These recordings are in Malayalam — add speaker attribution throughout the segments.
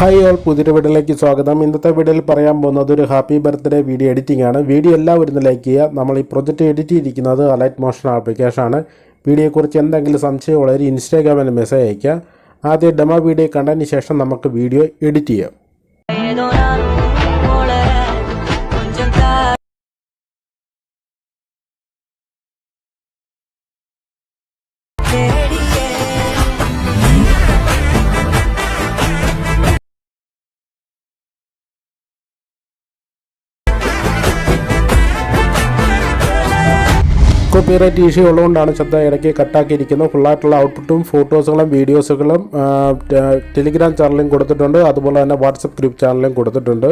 Speaker 1: ഹായ് ഓൾ പുതിയൊരു വീഡിയോയിലേക്ക് സ്വാഗതം. ഇന്നത്തെ വീഡിയോയിൽ പറയാൻ പോകുന്നത് ഒരു ഹാപ്പി ബർത്ത്ഡേ വീഡിയോ എഡിറ്റിംഗ് ആണ്. വീഡിയോ എല്ലാവരും ലൈക്ക് ചെയ്യുക. നമ്മൾ ഈ പ്രൊജക്റ്റ് എഡിറ്റ് ചെയ്തിരിക്കുന്നത് അലൈറ്റ് മോഷൻ ആപ്ലിക്കേഷൻ ആണ്. വീഡിയോയെക്കുറിച്ച് എന്തെങ്കിലും സംശയമുള്ളവർ ഇൻസ്റ്റാഗ്രാമിൽ മെസ്സേജ് അയയ്ക്കുക. ആദ്യം ഡെമോ വീഡിയോ കണ്ടതിന് ശേഷം നമുക്ക് വീഡിയോ എഡിറ്റ് ചെയ്യാം. കോപ്പിറൈറ്റ് ഇഷ്യൂ ഉള്ളതുകൊണ്ടാണ് ശബ്ദം ഇടയ്ക്ക് കട്ടാക്കിയിരിക്കുന്നത്. ഫുള്ളായിട്ടുള്ള ഔട്ട്പുട്ടും ഫോട്ടോസുകളും വീഡിയോസുകളും ടെലിഗ്രാം ചാനലും കൊടുത്തിട്ടുണ്ട്. അതുപോലെ തന്നെ വാട്സപ്പ് ഗ്രൂപ്പ് ചാനലും കൊടുത്തിട്ടുണ്ട്.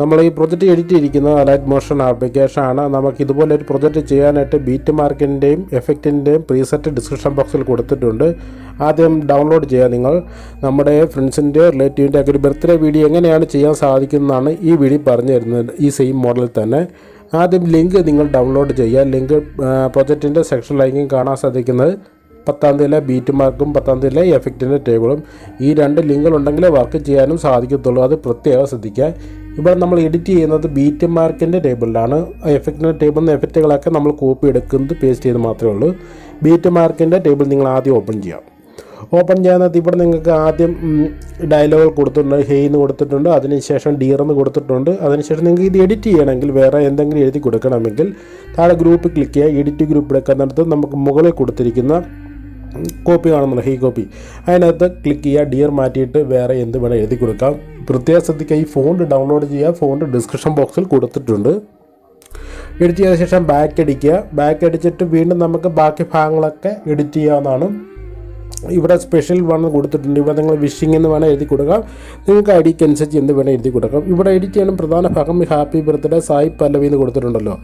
Speaker 1: നമ്മൾ ഈ പ്രൊജക്റ്റ് എഡിറ്റ് ചെയ്തിരിക്കുന്നത് അലൈറ്റ് മോഷൻ ആപ്ലിക്കേഷൻ ആണ്. നമുക്ക് ഇതുപോലെ ഒരു പ്രൊജക്റ്റ് ചെയ്യാനായിട്ട് ബീറ്റ് മാർക്കിന്റെയും എഫക്റ്റിന്റെയും പ്രീസെറ്റ് ഡിസ്ക്രിപ്ഷൻ ബോക്സിൽ കൊടുത്തിട്ടുണ്ട്. ആദ്യം ഡൗൺലോഡ് ചെയ്യുക നിങ്ങൾ. നമ്മുടെ ഫ്രണ്ട്സിന്റെ റിലേറ്റീവിന്റെ ഒക്കെ ഒരു ബർത്ത്ഡേ വീഡിയോ എങ്ങനെയാണ് ചെയ്യാൻ സാധിക്കുന്നതാണ് ഈ വീഡിയോ പറഞ്ഞു തരുന്നത് ഈ സെയിം മോഡലിൽ തന്നെ. ആദ്യം ലിങ്ക് നിങ്ങൾ ഡൗൺലോഡ് ചെയ്യുക. ലിങ്ക് പ്രൊജക്റ്റിന്റെ സെക്ഷനിലായിരിക്കും കാണാൻ സാധിക്കുന്നത് പത്താം തീയതിയിലെ ബീറ്റ് മാർക്കും പത്താം തീയതിയിലെ എഫക്റ്റിന്റെ ടേബിളും ഈ രണ്ട് ലിങ്കുകളുണ്ടെങ്കിലേ വർക്ക് ചെയ്യാനും സാധിക്കത്തുള്ളൂ. അത് പ്രത്യേകം ശ്രദ്ധിക്കുക. ഇവിടെ നമ്മൾ എഡിറ്റ് ചെയ്യുന്നത് ബീറ്റ് മാർക്കിന്റെ ടേബിളിലാണ് എഫക്റ്റിന്റെ ടേബിളിൽ നിന്ന് എഫക്റ്റുകളൊക്കെ നമ്മൾ കോപ്പി എടുക്കുന്നത് പേസ്റ്റ് ചെയ്ത് മാത്രമേ ഉള്ളൂ. ബീറ്റ് മാർക്കിന്റെ ടേബിൾ നിങ്ങൾ ആദ്യം ഓപ്പൺ ചെയ്യാം. ഓപ്പൺ ചെയ്യാനകത്ത് ഇവിടെ നിങ്ങൾക്ക് ആദ്യം ഡയലോഗ് കൊടുത്തിട്ടുണ്ട്. ഹെയ്ന്ന് കൊടുത്തിട്ടുണ്ട്. അതിനുശേഷം ഡിയർ എന്ന് കൊടുത്തിട്ടുണ്ട്. അതിനുശേഷം നിങ്ങൾക്ക് ഇത് എഡിറ്റ് ചെയ്യണമെങ്കിൽ വേറെ എന്തെങ്കിലും എഴുതി കൊടുക്കണമെങ്കിൽ താഴെ ഗ്രൂപ്പ് ക്ലിക്ക് ചെയ്യുക. എഡിറ്റ് ഗ്രൂപ്പ് എടുക്കുന്നിടത്ത് നമുക്ക് മുകളിൽ കൊടുത്തിരിക്കുന്ന കോപ്പി കാണുന്നുണ്ട്. ഹീ കോപ്പി അതിനകത്ത് ക്ലിക്ക് ചെയ്യുക. ഡിയർ മാറ്റിയിട്ട് വേറെ എന്ത് വേണം എഴുതി കൊടുക്കാം. പ്രത്യേകം ശ്രദ്ധിക്കുക. ഈ ഫോണ്ട് ഡൗൺലോഡ് ചെയ്യുക. ഫോണ്ട് ഡിസ്ക്രിപ്ഷൻ ബോക്സിൽ കൊടുത്തിട്ടുണ്ട്. എഡിറ്റ് ചെയ്ത ശേഷം ബാക്ക് അടിക്കുക. ബാക്ക് അടിച്ചിട്ട് വീണ്ടും നമുക്ക് ബാക്കി ഭാഗങ്ങളൊക്കെ എഡിറ്റ് ചെയ്യാവുന്നതാണ്. ഇവിടെ സ്പെഷ്യൽ വൺ കൊടുത്തിട്ടുണ്ട്. ഇവിടെ നിങ്ങൾ വിഷിംഗ് എന്ന് വേണം എഴുതി കൊടുക്കാം. നിങ്ങൾക്ക് ഐ ഡിക്ക് അനുസരിച്ച് എന്ത് വേണം എഴുതി കൊടുക്കാം. ഇവിടെ എഡിറ്റ് ചെയ്യാനും പ്രധാന ഭാഗം ഹാപ്പി ബർത്ത്ഡേ സായി പല്ലവി എന്ന് കൊടുത്തിട്ടുണ്ടല്ലോ.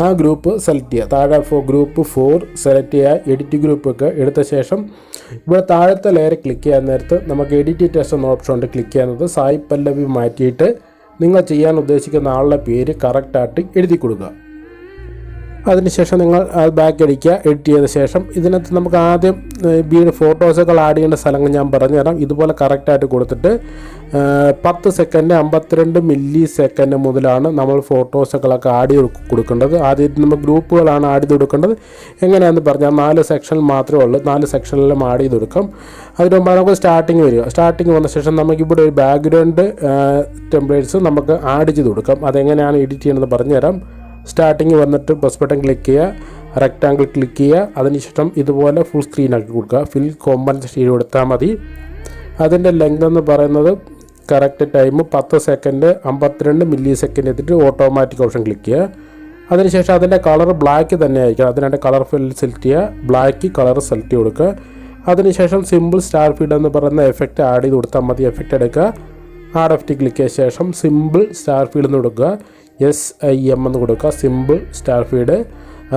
Speaker 1: ആ ഗ്രൂപ്പ് സെലക്ട് ചെയ്യുക. താഴെ ഫോർ ഗ്രൂപ്പ് ഫോർ സെലക്ട് ചെയ്യുക. എഡിറ്റ് ഗ്രൂപ്പ് ഒക്കെ എടുത്ത ശേഷം ഇവിടെ താഴത്തെ ലെയർ ക്ലിക്ക് ചെയ്യാൻ നേരത്ത് നമുക്ക് എഡിറ്റ് ടെസ്റ്റ് എന്ന ഓപ്ഷൻ ഉണ്ട്. ക്ലിക്ക് ചെയ്യുന്നത് സായി പല്ലവി മാറ്റിയിട്ട് നിങ്ങൾ ചെയ്യാൻ ഉദ്ദേശിക്കുന്ന ആളുടെ പേര് കറക്റ്റായിട്ട് എഴുതി കൊടുക്കുക. അതിനുശേഷം നിങ്ങൾ ബാക്ക് അടിക്കുക എഡിറ്റ് ചെയ്ത ശേഷം ഇതിനകത്ത് നമുക്ക് ആദ്യം വീട് ഫോട്ടോസൊക്കെ ആഡ് ചെയ്യേണ്ട സ്ഥലങ്ങൾ ഞാൻ പറഞ്ഞുതരാം ഇതുപോലെ കറക്റ്റായിട്ട് കൊടുത്തിട്ട് പത്ത് സെക്കൻഡ് അമ്പത്തിരണ്ട് മില്ലി സെക്കൻഡ് മുതലാണ് നമ്മൾ ഫോട്ടോസുകളൊക്കെ ആഡ് ചെയ്ത് കൊടുക്കേണ്ടത്. ആദ്യം നമ്മൾ ഗ്രൂപ്പുകളാണ് ആഡ് ചെയ്ത് കൊടുക്കേണ്ടത്. എങ്ങനെയാണെന്ന് പറഞ്ഞാൽ നാല് സെക്ഷൻ മാത്രമേ ഉള്ളൂ. നാല് സെക്ഷനിലും ആഡ് ചെയ്ത് കൊടുക്കും. അതിന് മുമ്പ് നമുക്ക് സ്റ്റാർട്ടിങ് വരിക. സ്റ്റാർട്ടിങ് വന്ന ശേഷം നമുക്ക് ഇവിടെ ഒരു ബാക്ക്ഗ്രൗണ്ട് ടെംപ്ലേറ്റ്സ് നമുക്ക് ആഡ് ചെയ്ത് കൊടുക്കാം. അതെങ്ങനെയാണ് എഡിറ്റ് ചെയ്യണമെന്ന് പറഞ്ഞുതരാം. സ്റ്റാർട്ടിങ് വന്നിട്ട് പ്ലസ് ബട്ടൺ ക്ലിക്ക് ചെയ്യുക റെക്റ്റാങ്കിൾ ക്ലിക്ക് ചെയ്യുക. അതിനുശേഷം ഇതുപോലെ ഫുൾ സ്ക്രീൻ ആക്കി കൊടുക്കുക. ഫിൽ കോമ്പൻസേഷൻ കൊടുത്താൽ മതി. അതിന്റെ ലെങ്ത് എന്ന് പറയുന്നത് കറക്റ്റ് ടൈം പത്ത് സെക്കൻഡ് അമ്പത്തിരണ്ട് മില്ലി സെക്കൻഡ് എത്തിയിട്ട് ഓട്ടോമാറ്റിക് ഓപ്ഷൻ ക്ലിക്ക് ചെയ്യുക. അതിനുശേഷം അതിന്റെ കളർ ബ്ലാക്ക് തന്നെ ആയിരിക്കണം. അതിനായിട്ട് കളർ ഫിൽ സെലക്ട് ചെയ്യുക. ബ്ലാക്ക് കളർ സെലക്ട് കൊടുക്കുക. അതിനുശേഷം സിമ്പിൾ സ്റ്റാർ ഫീഡ് എന്ന് പറയുന്ന എഫക്റ്റ് ആഡ് ചെയ്ത് കൊടുത്താൽ മതി. എഫക്റ്റ് എടുക്കുക. ആഡ് ടി ക്ലിക്ക് ചെയ്ത ശേഷം സിമ്പിൾ സ്റ്റാർ ഫീഡ് എന്ന് കൊടുക്കുക. എസ് ഐ എം എന്ന് കൊടുക്കുക. സിമ്പിൾ സ്റ്റാർ ഫീഡ്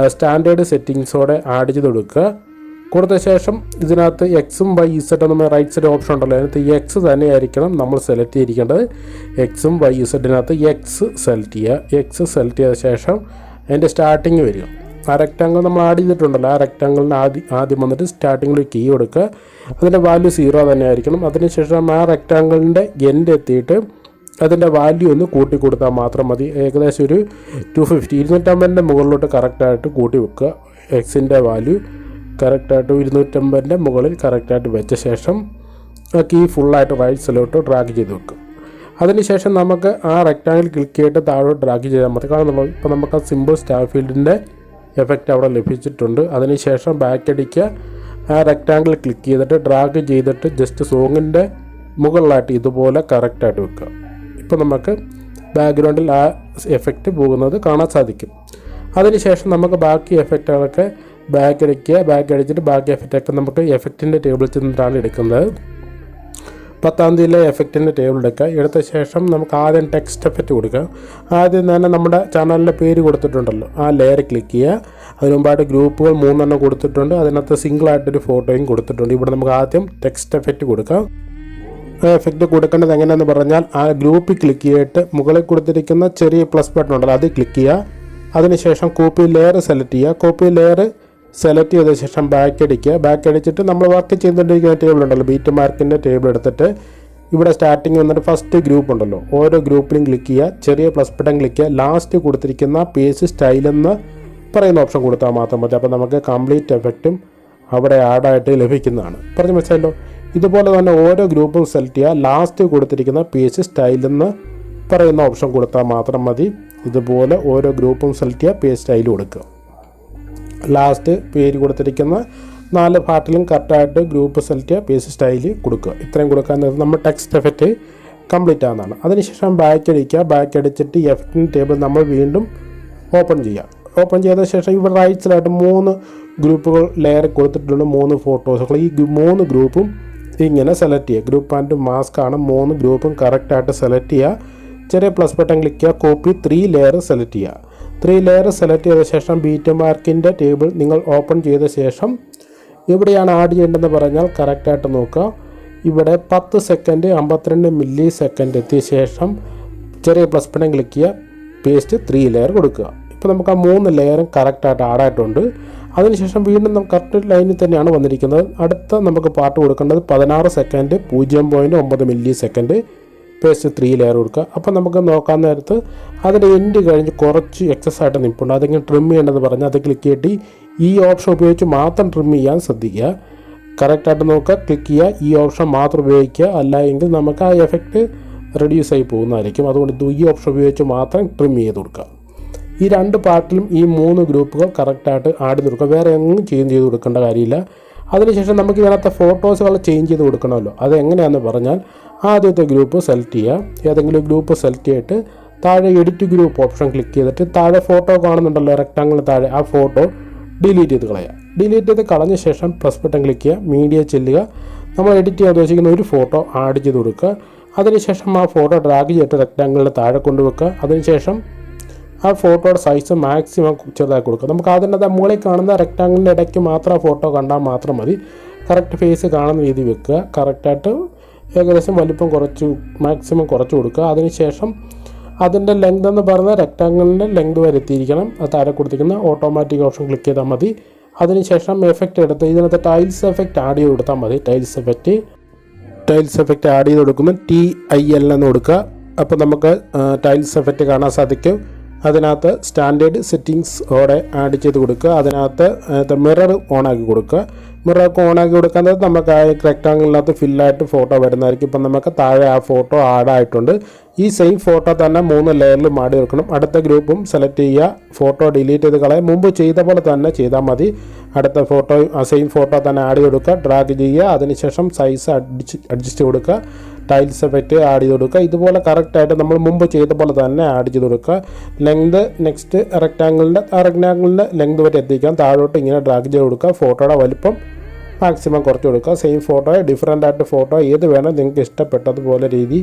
Speaker 1: സ്റ്റാൻഡേർഡ് സെറ്റിങ്സോടെ ആഡ് ചെയ്ത് കൊടുക്കുക. കൊടുത്ത ശേഷം ഇതിനകത്ത് എക്സും വൈ ഇസഡ് നമ്മൾ റൈറ്റ് സൈഡ് ഓപ്ഷൻ ഉണ്ടല്ലോ. അതിനകത്ത് എക്സ് തന്നെ തന്നെയായിരിക്കണം നമ്മൾ സെലക്ട് ചെയ്തിരിക്കേണ്ടത്. എക്സും വൈ ഇസഡിനകത്ത് എക്സ് സെലക്ട് ചെയ്യുക. എക്സ് സെലക്ട് ചെയ്ത ശേഷം അതിന്റെ സ്റ്റാർട്ടിങ് വരിക. ആ റെക്റ്റാങ്കിൾ നമ്മൾ ആഡ് ചെയ്തിട്ടുണ്ടല്ലോ. ആ റെക്റ്റാങ്കിളിന് ആദ്യം ആദ്യം വന്നിട്ട് സ്റ്റാർട്ടിങ്ങിൽ കീ കൊടുക്കുക. അതിന്റെ വാല്യൂ സീറോ തന്നെ ആയിരിക്കണം. അതിനുശേഷം ആ റെക്റ്റാങ്കിളിന്റെ എൻഡ് എത്തിയിട്ട് അതിന്റെ വാല്യൂ ഒന്ന് കൂട്ടി കൊടുത്താൽ മാത്രം മതി. ഏകദേശം ഒരു ടു ഫിഫ്റ്റി ഇരുന്നൂറ്റമ്പതിന്റെ മുകളിലോട്ട് കറക്റ്റായിട്ട് കൂട്ടി വെക്കുക. എക്സിന്റെ വാല്യൂ കറക്റ്റായിട്ട് ഇരുന്നൂറ്റമ്പതിന്റെ മുകളിൽ കറക്റ്റായിട്ട് വെച്ച ശേഷം ആ കീ ഫുള്ളായിട്ട് റൈറ്റ് സൈഡിലോട്ട് ഡ്രാഗ് ചെയ്ത് വെക്കുക. അതിനുശേഷം നമുക്ക് ആ റെക്റ്റാങ്കിൾ ക്ലിക്ക് ചെയ്തിട്ട് താഴോട്ട് ഡ്രാഗ് ചെയ്താൽ മതി. കാരണം ഇപ്പോൾ നമുക്ക് ആ സിമ്പിൾ സ്റ്റാർ ഫീൽഡിന്റെ എഫക്റ്റ് അവിടെ ലഭിച്ചിട്ടുണ്ട്. അതിനുശേഷം ബാക്ക് അടിക്കുക ആ റെക്റ്റാങ്കിൾ ക്ലിക്ക് ചെയ്തിട്ട് ഡ്രാഗ് ചെയ്തിട്ട് ജസ്റ്റ് സോങ്ങിന്റെ മുകളിലായിട്ട് ഇതുപോലെ കറക്റ്റായിട്ട് വെക്കുക. ഇപ്പോൾ നമുക്ക് ബാക്ക്ഗ്രൗണ്ടിൽ ആ എഫക്റ്റ് പോകുന്നത് കാണാൻ സാധിക്കും. അതിനുശേഷം നമുക്ക് ബാക്കി എഫക്റ്റുകളൊക്കെ ബാക്ക് അടിക്കുക. ബാക്ക് അടിച്ചിട്ട് ബാക്കി എഫക്റ്റൊക്കെ നമുക്ക് എഫക്റ്റിന്റെ ടേബിളിൽ ചെന്നിട്ടാണ് എടുക്കുന്നത്. പത്താം തീയതിയിലെ എഫക്റ്റിന്റെ ടേബിൾ എടുക്കുക. എടുത്ത ശേഷം നമുക്ക് ആദ്യം ടെക്സ്റ്റ് എഫക്റ്റ് കൊടുക്കുക. ആദ്യം തന്നെ നമ്മുടെ ചാനലിന്റെ പേര് കൊടുത്തിട്ടുണ്ടല്ലോ. ആ ലെയർ ക്ലിക്ക് ചെയ്യുക. അതിന് മുമ്പായിട്ട് ഗ്രൂപ്പുകൾ മൂന്നെണ്ണം കൊടുത്തിട്ടുണ്ട്. അതിനകത്ത് സിംഗിളായിട്ടൊരു ഫോട്ടോയും കൊടുത്തിട്ടുണ്ട്. ഇവിടെ നമുക്ക് ആദ്യം ടെക്സ്റ്റ് എഫക്റ്റ് കൊടുക്കാം. എഫക്റ്റ് കൊടുക്കേണ്ടത് എങ്ങനെയാണെന്ന് പറഞ്ഞാൽ ആ ഗ്രൂപ്പിൽ ക്ലിക്ക് ചെയ്തിട്ട് മുകളിൽ കൊടുത്തിരിക്കുന്ന ചെറിയ പ്ലസ് ബട്ടൺ ഉണ്ടല്ലോ അത് ക്ലിക്ക് ചെയ്യുക. അതിനുശേഷം കോപ്പി ലെയർ സെലക്ട് ചെയ്യുക. കോപ്പി ലെയർ സെലക്ട് ചെയ്ത ശേഷം ബാക്ക് അടിക്കുക. ബാക്ക് അടിച്ചിട്ട് നമ്മൾ വർക്ക് ചെയ്തുകൊണ്ടിരിക്കുന്ന ടേബിൾ ഉണ്ടല്ലോ. ബീറ്റ് മാർക്കിന്റെ ടേബിൾ എടുത്തിട്ട് ഇവിടെ സ്റ്റാർട്ടിങ് വന്നിട്ട് ഫസ്റ്റ് ഗ്രൂപ്പ് ഉണ്ടല്ലോ. ഓരോ ഗ്രൂപ്പിലും ക്ലിക്ക് ചെയ്യുക. ചെറിയ പ്ലസ് ബട്ടൺ ക്ലിക്ക് ചെയ്യുക. ലാസ്റ്റ് കൊടുത്തിരിക്കുന്ന പേജ് സ്റ്റൈൽ എന്ന് പറയുന്ന ഓപ്ഷൻ കൊടുത്താൽ മാത്രം മതി. അപ്പോൾ നമുക്ക് കംപ്ലീറ്റ് എഫക്റ്റും അവിടെ ആഡായിട്ട് ലഭിക്കുന്നതാണ്. പറഞ്ഞു മനസ്സിലല്ലോ ഇതുപോലെ തന്നെ ഓരോ ഗ്രൂപ്പും സെലക്ട് ചെയ്യുക. ലാസ്റ്റ് കൊടുത്തിരിക്കുന്ന പേജ് സ്റ്റൈൽ എന്ന് പറയുന്ന ഓപ്ഷൻ കൊടുത്താൽ മാത്രം മതി. ഇതുപോലെ ഓരോ ഗ്രൂപ്പും സെലക്ട് ചെയ്യുക. പേജ് സ്റ്റൈൽ കൊടുക്കുക. ലാസ്റ്റ് പേര് കൊടുത്തിരിക്കുന്ന നാല് പാർട്ടിലും കറക്റ്റായിട്ട് ഗ്രൂപ്പ് സെലക്ട് പേസ് സ്റ്റൈൽ കൊടുക്കുക. ഇത്രയും കൊടുക്കാൻ എന്നത് നമ്മൾ ടെക്സ്റ്റ് എഫക്റ്റ് കംപ്ലീറ്റ് ആകുന്നതാണ് അതിനുശേഷം ബാക്ക് അടിക്കുക. ബാക്ക് അടിച്ചിട്ട് എഫക്റ്റിന്റെ ടേബിൾ നമ്മൾ വീണ്ടും ഓപ്പൺ ചെയ്യുക. ഓപ്പൺ ചെയ്ത ശേഷം ഇവിടെ റൈറ്റ് സൈഡായിട്ട് മൂന്ന് ഗ്രൂപ്പുകൾ ലെയർ കൊടുത്തിട്ടുണ്ട്. മൂന്ന് ഫോട്ടോസുകൾ ഈ മൂന്ന് ഗ്രൂപ്പും ഇങ്ങനെ സെലക്ട് ചെയ്യുക. ഗ്രൂപ്പ് ആൻഡ് മാസ്ക് ആണ് മൂന്ന് ഗ്രൂപ്പും കറക്റ്റായിട്ട് സെലക്ട് ചെയ്യുക. ചെറിയ പ്ലസ് ബട്ടൺ ക്ലിക്ക് ചെയ്യുക. കോപ്പി ത്രീ ലെയർ സെലക്ട് ചെയ്യുക. ത്രീ ലെയർ സെലക്ട് ചെയ്ത ശേഷം ബീറ്റ് മാർക്കിന്റെ ടേബിൾ നിങ്ങൾ ഓപ്പൺ ചെയ്ത ശേഷം എവിടെയാണ് ആഡ് ചെയ്യേണ്ടതെന്ന് പറഞ്ഞാൽ കറക്റ്റായിട്ട് നോക്കുക. ഇവിടെ പത്ത് സെക്കൻഡ് അമ്പത്തിരണ്ട് മില്ലി സെക്കൻഡ് എത്തിയ ശേഷം ചെറിയ പ്ലസ് ബട്ടൺ ക്ലിക്ക് ചെയ്യുക. പേസ്റ്റ് ത്രീ ലെയർ കൊടുക്കുക. ഇപ്പോൾ നമുക്ക് ആ മൂന്ന് ലെയറും കറക്റ്റായിട്ട് ആഡായിട്ടുണ്ട് അതിനുശേഷം വീണ്ടും കറക്റ്റ് ലൈനിൽ തന്നെയാണ് വന്നിരിക്കുന്നത്. അടുത്ത നമുക്ക് പാട്ട് കൊടുക്കേണ്ടത് പതിനാറ് സെക്കൻഡ് പൂജ്യം പോയിന്റ് ഒമ്പത് millisecond paste three layer കൊടുക്കുക. അപ്പോൾ നമുക്ക് നോക്കാൻ നേരത്ത് അതിന്റെ എൻഡ് കഴിഞ്ഞ് കുറച്ച് എക്സസ് ആയിട്ട് നിൽപ്പുണ്ട് അതെങ്ങനെ ട്രിം ചെയ്യേണ്ടത് പറഞ്ഞാൽ അത് ക്ലിക്ക് ചെയ്തിട്ട് ഈ ഓപ്ഷൻ ഉപയോഗിച്ച് മാത്രം ട്രിം ചെയ്യാൻ ശ്രദ്ധിക്കുക. കറക്റ്റായിട്ട് നോക്കുക ക്ലിക്ക് ചെയ്യുക. ഈ ഓപ്ഷൻ മാത്രം ഉപയോഗിക്കുക. അല്ല എങ്കിൽ നമുക്ക് ആ എഫക്റ്റ് റെഡ്യൂസ് ആയി പോകുന്നതായിരിക്കും. അതുകൊണ്ട് ഈ ഓപ്ഷൻ ഉപയോഗിച്ച് മാത്രം ട്രിം ചെയ്ത് കൊടുക്കുക. ഈ രണ്ട് പാർട്ടിലും ഈ മൂന്ന് ഗ്രൂപ്പുകൾ കറക്റ്റായിട്ട് ചെയ്ത് കൊടുക്കുക. വേറെ എങ്ങും ചേഞ്ച് ചെയ്ത് കൊടുക്കേണ്ട കാര്യമില്ല. അതിനുശേഷം നമുക്ക് ഇതിനകത്ത് ഫോട്ടോസുകൾ ചേഞ്ച് ചെയ്ത് കൊടുക്കണമല്ലോ. അത് എങ്ങനെയാണെന്ന് പറഞ്ഞാൽ ആദ്യത്തെ ഗ്രൂപ്പ് സെലക്ട് ചെയ്യുക. ഏതെങ്കിലും ഗ്രൂപ്പ് സെലക്ട് ചെയ്തിട്ട് താഴെ എഡിറ്റ് ഗ്രൂപ്പ് ഓപ്ഷൻ ക്ലിക്ക് ചെയ്തിട്ട് താഴെ ഫോട്ടോ കാണുന്നുണ്ടല്ലോ റെക്ടാങ്കിൾ താഴെ ആ ഫോട്ടോ ഡിലീറ്റ് ചെയ്ത് കളയുക. ഡിലീറ്റ് ചെയ്ത് കളഞ്ഞ ശേഷം പ്ലസ് ബട്ടൺ ക്ലിക്ക് ചെയ്യുക മീഡിയ ചെല്ലുക. നമ്മൾ എഡിറ്റ് ചെയ്യാൻ ഉദ്ദേശിക്കുന്ന ഒരു ഫോട്ടോ ആഡ് ചെയ്ത് കൊടുക്കുക. അതിനുശേഷം ആ ഫോട്ടോ ഡ്രാഗ് ചെയ്തിട്ട് റെക്ടാങ്കിളിന്റെ താഴെ കൊണ്ടുവെക്കുക അതിനുശേഷം ആ ഫോട്ടോയുടെ സൈസ് മാക്സിമം ചെറുതായി കൊടുക്കുക. നമുക്ക് അതിന്റെ മുകളിൽ കാണുന്ന റെക്റ്റാങ്കിളിന്റെ ഇടയ്ക്ക് മാത്രം ആ ഫോട്ടോ കണ്ടാൽ മാത്രം മതി. കറക്റ്റ് ഫേസ് കാണുന്ന രീതി വെക്കുക. കറക്റ്റായിട്ട് ഏകദേശം വലിപ്പം കുറച്ച് മാക്സിമം കുറച്ച് കൊടുക്കുക. അതിനുശേഷം അതിന്റെ ലെങ്ത് എന്ന് പറഞ്ഞാൽ റെക്റ്റാങ്കിളിന്റെ ലെങ്ത് വരെ എത്തിയിരിക്കണം. അത് താഴെ കൊടുത്തിരിക്കുന്ന ഓട്ടോമാറ്റിക് ഓപ്ഷൻ ക്ലിക്ക് ചെയ്താൽ മതി. അതിനുശേഷം എഫക്റ്റ് എടുത്ത് ഇതിനകത്ത് ടൈൽസ് എഫക്റ്റ് ആഡ് ചെയ്ത് കൊടുത്താൽ മതി. Tiles effect tiles effect add ചെയ്ത് കൊടുക്കുമ്പോൾ ടി ഐ എൽ എന്ന് കൊടുക്കുക. അപ്പോൾ നമുക്ക് ടൈൽസ് എഫക്റ്റ് കാണാൻ സാധിക്കും. അതിനകത്ത് സ്റ്റാൻഡേർഡ് സെറ്റിങ്സ് ഓടെ ആഡ് ചെയ്ത് കൊടുക്കുക. അതിനകത്ത് മിറർ ഓൺ ആക്കി കൊടുക്കുക. മിററൊക്കെ ഓണാക്കി കൊടുക്കാൻ നേരത്ത് നമുക്ക് ആ റെക്ടാങ്കിളിനകത്ത് ഫില്ലായിട്ട് ഫോട്ടോ വരുന്നതായിരിക്കും. ഇപ്പം നമുക്ക് താഴെ ആ ഫോട്ടോ ആഡ് ആയിട്ടുണ്ട്. ഈ സെയിം ഫോട്ടോ തന്നെ മൂന്ന് ലെയറിൽ മാടി വെക്കണം. അടുത്ത ഗ്രൂപ്പും സെലക്ട് ചെയ്യുക. ഫോട്ടോ ഡിലീറ്റ് ചെയ്ത് കളയാം. മുമ്പ് ചെയ്ത പോലെ തന്നെ ചെയ്താൽ മതി. അടുത്ത ഫോട്ടോ ആ സെയിം ഫോട്ടോ തന്നെ ആഡ് ചെയ്ത് കൊടുക്കുക. ഡ്രാഗ് ചെയ്യുക. അതിനുശേഷം സൈസ് അഡ്ജസ്റ്റ് അഡ്ജസ്റ്റ് കൊടുക്കുക. ടൈൽസ് എഫക്റ്റ് ആഡ് ചെയ്ത് കൊടുക്കുക. ഇതുപോലെ കറക്റ്റായിട്ട് നമ്മൾ മുമ്പ് ചെയ്ത പോലെ തന്നെ ആഡ് ചെയ്ത് കൊടുക്കുക. ലെങ്ത് നെക്സ്റ്റ് റെക്റ്റാങ്കിളിന്റെ റെക്റ്റാങ്കിളിന്റെ ലെങ്ത് വരെ എത്തിക്കാൻ താഴോട്ട് ഇങ്ങനെ ഡ്രാഗ് ചെയ്ത് കൊടുക്കുക. ഫോട്ടോയുടെ വലിപ്പം മാക്സിമം കുറച്ച് കൊടുക്കുക. സെയിം ഫോട്ടോ ഡിഫറെന്റ് ആയിട്ട് ഫോട്ടോ ഏത് വേണം നിങ്ങൾക്ക് ഇഷ്ടപ്പെട്ടതുപോലെ രീതി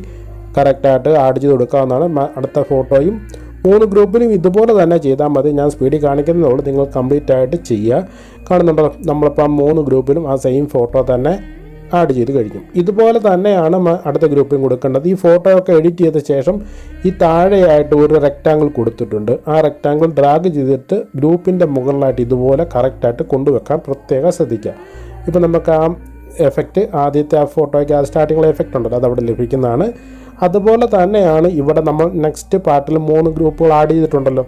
Speaker 1: കറക്റ്റായിട്ട് ആഡ് ചെയ്ത് കൊടുക്കാവുന്നതാണ് അടുത്ത ഫോട്ടോയും മൂന്ന് ഗ്രൂപ്പിലും ഇതുപോലെ തന്നെ ചെയ്താൽ മതി. ഞാൻ സ്പീഡിൽ കാണിക്കുന്നതുള്ളൂ നിങ്ങൾ കംപ്ലീറ്റ് ആയിട്ട് ചെയ്യുക. കാണുന്നുണ്ടോ നമ്മളിപ്പോൾ ആ മൂന്ന് ഗ്രൂപ്പിലും ആ സെയിം ഫോട്ടോ തന്നെ ആഡ് ചെയ്ത് കഴിഞ്ഞു. ഇതുപോലെ തന്നെയാണ് അടുത്ത ഗ്രൂപ്പിൽ കൊടുക്കേണ്ടത്. ഈ ഫോട്ടോ ഒക്കെ എഡിറ്റ് ചെയ്ത ശേഷം ഈ താഴെയായിട്ട് ഒരു റെക്റ്റാങ്കിൾ കൊടുത്തിട്ടുണ്ട്. ആ റെക്റ്റാങ്കിൾ ഡ്രാഗ് ചെയ്തിട്ട് ഗ്രൂപ്പിന്റെ മുകളിലായിട്ട് ഇതുപോലെ കറക്റ്റായിട്ട് കൊണ്ടുവെക്കാൻ പ്രത്യേകം ശ്രദ്ധിക്കുക. ഇപ്പോൾ നമുക്ക് ആ എഫക്റ്റ് ആദ്യത്തെ ആ ഫോട്ടോയ്ക്ക് ആ സ്റ്റാർട്ടിങ്ങിലെ എഫക്റ്റ് ഉണ്ടല്ലോ അതവിടെ ലഭിക്കുന്നതാണ്. അതുപോലെ തന്നെയാണ് ഇവിടെ നമ്മൾ നെക്സ്റ്റ് പാർട്ടിൽ മൂന്ന് ഗ്രൂപ്പുകൾ ആഡ് ചെയ്തിട്ടുണ്ടല്ലോ.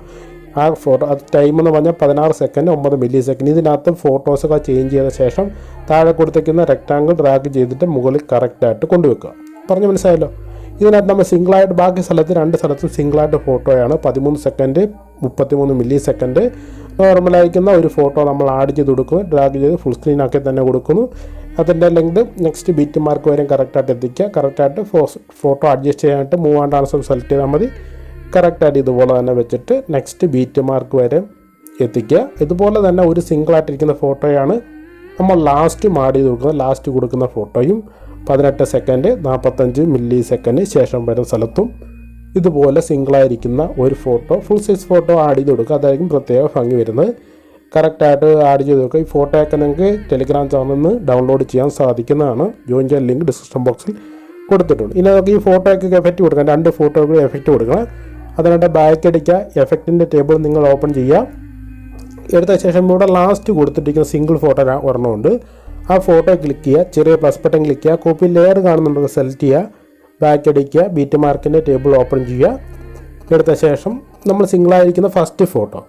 Speaker 1: ആ ഫോട്ടോ അത് ടൈം എന്ന് പറഞ്ഞാൽ പതിനാറ് സെക്കൻഡ് ഒമ്പത് മില്ലി സെക്കൻഡ് ഇതിനകത്ത് ഫോട്ടോസൊക്കെ ചേഞ്ച് ചെയ്ത ശേഷം താഴെ കൊടുത്തേക്കുന്ന റെക്റ്റാങ്കിൾ ഡ്രാഗ് ചെയ്തിട്ട് മുകളിൽ കറക്റ്റായിട്ട് കൊണ്ടുവെക്കുക. പറഞ്ഞു മനസ്സിലായല്ലോ? ഇതിനകത്ത് നമ്മൾ സിംഗിളായിട്ട് ബാക്കി സ്ഥലത്ത് രണ്ട് സ്ഥലത്തും സിംഗിളായിട്ട് ഫോട്ടോയാണ് പതിമൂന്ന് സെക്കൻഡ് മുപ്പത്തിമൂന്ന് മില്ലി സെക്കൻഡ് നോർമലായിരിക്കുന്ന ഒരു ഫോട്ടോ നമ്മൾ ആഡ് ചെയ്ത് കൊടുക്കുന്നു ഡ്രാഗ് ചെയ്ത് ഫുൾ സ്ക്രീൻ ആക്കി തന്നെ കൊടുക്കുന്നു. അതിന്റെ ലെങ്ത് നെക്സ്റ്റ് ബീറ്റ് മാർക്ക് വരെ കറക്റ്റായിട്ട് എത്തിക്കുക. കറക്റ്റായിട്ട് ഫോട്ടോ അഡ്ജസ്റ്റ് ചെയ്യാനായിട്ട് മൂവ് ആൻഡ് സെലക്ട് ചെയ്താൽ മതി. കറക്റ്റായിട്ട് ഇതുപോലെ തന്നെ വെച്ചിട്ട് നെക്സ്റ്റ് ബീറ്റ് മാർക്ക് വരെ എത്തിക്കുക. ഇതുപോലെ തന്നെ ഒരു സിംഗിളായിട്ടിരിക്കുന്ന ഫോട്ടോയാണ് നമ്മൾ ലാസ്റ്റ് മാഡ് ചെയ്ത് കൊടുക്കുന്നത്. ലാസ്റ്റ് കൊടുക്കുന്ന ഫോട്ടോയും പതിനെട്ട് സെക്കൻഡ് നാൽപ്പത്തഞ്ച് മില്ലി സെക്കൻഡ് ശേഷം വരുന്ന സ്ഥലത്തും ഇതുപോലെ സിംഗിളായിരിക്കുന്ന ഒരു photo full size photo add ചെയ്ത് കൊടുക്കുക. അതായിരിക്കും പ്രത്യേക ഭംഗി വരുന്നത്. കറക്റ്റായിട്ട് ആഡ് ചെയ്ത് കൊടുക്കുക. ഈ ഫോട്ടോയൊക്കെ നിങ്ങൾക്ക് ടെലിഗ്രാം ചാനലിൽ നിന്ന് ഡൗൺലോഡ് ചെയ്യാൻ സാധിക്കുന്നതാണ്. ജോയിൻ ചെയ്യാൻ ലിങ്ക് ഡിസ്ക്രിപ്ഷൻ ബോക്സിൽ കൊടുത്തിട്ടുണ്ട്. ഇനി നമുക്ക് ഈ ഫോട്ടോയ്ക്ക് എഫക്റ്റ് കൊടുക്കാം. രണ്ട് ഫോട്ടോയ്ക്ക് എഫക്റ്റ് കൊടുക്കണം. അതിനായിട്ട് ബാക്ക് അടിക്കുക എഫക്റ്റിന്റെ ടേബിൾ നിങ്ങൾ ഓപ്പൺ ചെയ്യുക. എടുത്ത ശേഷം ഇവിടെ ലാസ്റ്റ് കൊടുത്തിട്ടിരിക്കുന്ന സിംഗിൾ ഫോട്ടോ ഒരെണ്ണമുണ്ട്. ആ ഫോട്ടോ ക്ലിക്ക് ചെയ്യുക ചെറിയ പ്ലസ് ബട്ടൺ ക്ലിക്ക് ചെയ്യുക കോപ്പി ലെയർ കാണുന്നുണ്ടെങ്കിൽ സെലക്ട് ചെയ്യുക ബാക്ക് അടിക്കുക ബീറ്റ് മാർക്കിന്റെ ടേബിൾ ഓപ്പൺ ചെയ്യുക. എടുത്ത ശേഷം നമ്മൾ സിംഗിളായിരിക്കുന്ന ഫസ്റ്റ് ഫോട്ടോ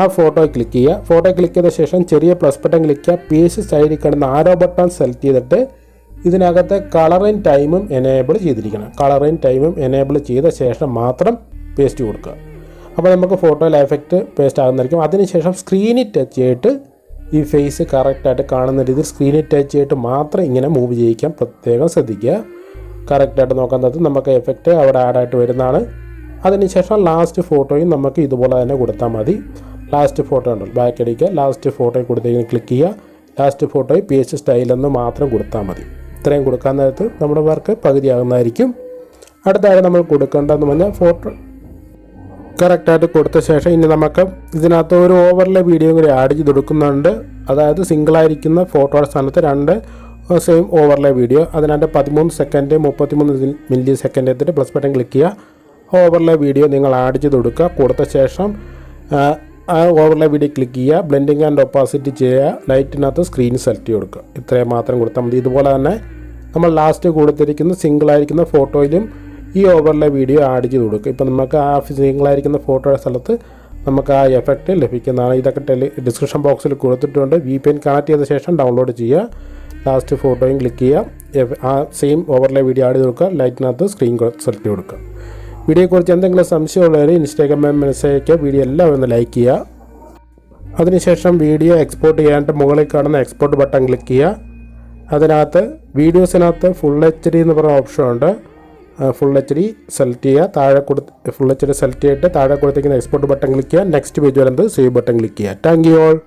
Speaker 1: ആ ഫോട്ടോ ക്ലിക്ക് ചെയ്യുക. ഫോട്ടോ ക്ലിക്ക് ചെയ്ത ശേഷം ചെറിയ പ്ലസ് ബട്ടൺ ക്ലിക്ക് ചെയ്യുക. പേജ് സൈഡിൽ കിടന്ന ആരോ ബട്ടൺ സെലക്ട് ചെയ്തിട്ട് ഇതിനകത്ത് കളറിൻ ടൈമും എനേബിൾ ചെയ്തിരിക്കണം. കളറിൻ ടൈമും എനേബിൾ ചെയ്ത ശേഷം മാത്രം പേസ്റ്റ് കൊടുക്കുക. അപ്പോൾ നമുക്ക് ഫോട്ടോയിൽ എഫക്റ്റ് പേസ്റ്റ് ആകുന്നതായിരിക്കും. അതിനുശേഷം സ്ക്രീനിൽ ടച്ച് ചെയ്തിട്ട് ഈ ഫേസ് കറക്റ്റായിട്ട് കാണുന്ന രീതിയിൽ സ്ക്രീനിൽ ടച്ച് ചെയ്തിട്ട് മാത്രം ഇങ്ങനെ മൂവ് ചെയ്യിക്കാൻ പ്രത്യേകം ശ്രദ്ധിക്കുക. കറക്റ്റായിട്ട് നോക്കാൻ നേരത്ത് നമുക്ക് എഫക്റ്റ് അവിടെ ആഡായിട്ട് വരുന്നതാണ്. അതിനുശേഷം ലാസ്റ്റ് ഫോട്ടോയും നമുക്ക് ഇതുപോലെ തന്നെ കൊടുത്താൽ മതി. ലാസ്റ്റ് ഫോട്ടോ ഉണ്ടല്ലോ ബാക്ക് അടിക്കുക ലാസ്റ്റ് ഫോട്ടോയിൽ കൊടുത്തേക്ക് ക്ലിക്ക് ചെയ്യുക. ലാസ്റ്റ് ഫോട്ടോയിൽ പി എച്ച് സ്റ്റൈലെന്ന് മാത്രം കൊടുത്താൽ മതി. ഇത്രയും കൊടുക്കാൻ നേരത്ത് നമ്മുടെ വർക്ക് പകുതിയാകുന്നതായിരിക്കും. അടുത്തായിട്ട് നമ്മൾ കൊടുക്കേണ്ടതെന്ന് പറഞ്ഞാൽ ഫോട്ടോ കറക്റ്റായിട്ട് കൊടുത്ത ശേഷം ഇനി നമുക്ക് ഇതിനകത്ത് ഒരു ഓവറിലെ വീഡിയോ കൂടി ആഡ് ചെയ്ത് കൊടുക്കുന്നുണ്ട്. അതായത് സിംഗിളായിരിക്കുന്ന ഫോട്ടോയുടെ സ്ഥാനത്ത് രണ്ട് സെയിം ഓവറിലെ വീഡിയോ അതിനകത്ത് പതിമൂന്ന് സെക്കൻഡ് മുപ്പത്തിമൂന്ന് മില്ലി സെക്കൻഡ് എത്തിയിട്ട് പ്ലസ് ബട്ടൺ ക്ലിക്ക് ചെയ്യുക. ഓവറിലെ വീഡിയോ നിങ്ങൾ ആഡ് ചെയ്ത് കൊടുക്കുക. കൊടുത്ത ശേഷം ആ, ഓവറിലെ വീഡിയോ ക്ലിക്ക് ചെയ്യുക. ബ്ലെൻഡിങ് ആൻഡ് ഒപ്പാസിറ്റി ചെയ്യുക. ലൈറ്റിനകത്ത് സ്ക്രീൻ സെലക്ട് കൊടുക്കുക. ഇത്രയും മാത്രം കൊടുത്താൽ മതി. ഇതുപോലെ തന്നെ നമ്മൾ ലാസ്റ്റ് കൊടുത്തിരിക്കുന്ന സിംഗിളായിരിക്കുന്ന ഫോട്ടോയിലും ഈ ഓവറിലെ വീഡിയോ ആഡ് ചെയ്ത് കൊടുക്കുക ഇപ്പോൾ നമുക്ക് ആ സിംഗിളായിരിക്കുന്ന ഫോട്ടോയുടെ സ്ഥലത്ത് നമുക്ക് ആ എഫക്റ്റ് ലഭിക്കുന്നതാണ്. ഇതൊക്കെ ടെലി ഡിസ്ക്രിപ്ഷൻ ബോക്സിൽ കൊടുത്തിട്ടുണ്ട്. വി പി എൻ കണക്ട് ചെയ്ത ശേഷം ഡൗൺലോഡ് ചെയ്യുക. ലാസ്റ്റ് ഫോട്ടോയും ക്ലിക്ക് ചെയ്യുക. ആ സെയിം ഓവറിലെ വീഡിയോ ആഡ് ചെയ്ത് കൊടുക്കുക. ലൈറ്റിനകത്ത് സ്ക്രീൻ സെലക്ട് ചെയ്ത് കൊടുക്കുക. വീഡിയോയെക്കുറിച്ച് എന്തെങ്കിലും സംശയമുള്ളവർ ഇൻസ്റ്റാഗ്രാമിൽ മെസ്സേജ് അയക്കുക വീഡിയോ എല്ലാം ഒന്ന് ലൈക്ക് ചെയ്യുക. അതിനുശേഷം വീഡിയോ എക്സ്പോർട്ട് ചെയ്യാനായിട്ട് മുകളിൽ കാണുന്ന എക്സ്പോർട്ട് ബട്ടൺ ക്ലിക്ക് ചെയ്യുക. അതിനകത്ത് വീഡിയോസിനകത്ത് ഫുൾ എച്ച് ഡി എന്ന് പറയുന്ന ഓപ്ഷൻ ഉണ്ട്. ഫുൾ എച്ച് ഡി സെലക്ട് ചെയ്യുക. താഴെ കൊടുത്ത് ഫുൾ എച്ച് ഡി സെലക്ട് ചെയ്തിട്ട് താഴെ കൊടുത്തിരിക്കുന്ന എക്സ്പോർട്ട് ബട്ടൺ ക്ലിക്ക് ചെയ്യുക. നെക്സ്റ്റ് പേജ് വരുന്നത് സേവ് ബട്ടൺ ക്ലിക്ക് ചെയ്യുക. Thank you all